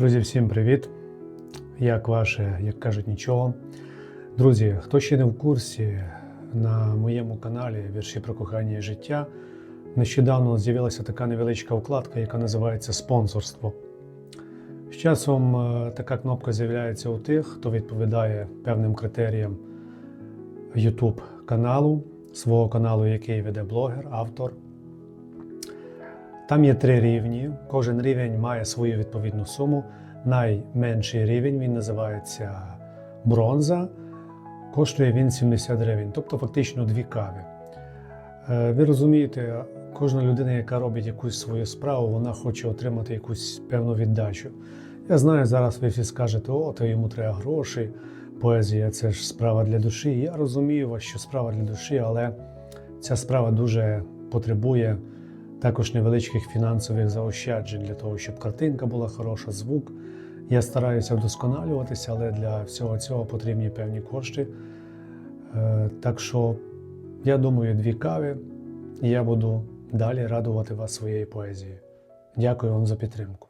Друзі, всім привіт! Як ваше, як кажуть, нічого. Друзі, хто ще не в курсі, на моєму каналі Вірші про кохання і життя нещодавно з'явилася така невеличка вкладка, яка називається спонсорство. З часом е, така кнопка з'являється у тих, хто відповідає певним критеріям YouTube каналу, свого каналу, який веде блогер, автор. Там є три рівні. Кожен рівень має свою відповідну суму. Найменший рівень він називається бронза. Коштує він 70 гривень, тобто фактично дві кави. Е, Ви розумієте, кожна людина, яка робить якусь свою справу, вона хоче отримати якусь певну віддачу. Я знаю, зараз ви всі скажете, о, то йому треба гроші, поезія це ж справа для душі. Я розумію вас, що справа для душі, але ця справа дуже потребує також невеличких фінансових заощаджень для того, щоб картинка була хороша, звук. Я стараюся вдосконалюватися, але для всього цього потрібні певні кошти. Е, Так що, я думаю, дві кави, і я буду далі радувати вас своєю поезією. Дякую вам за підтримку.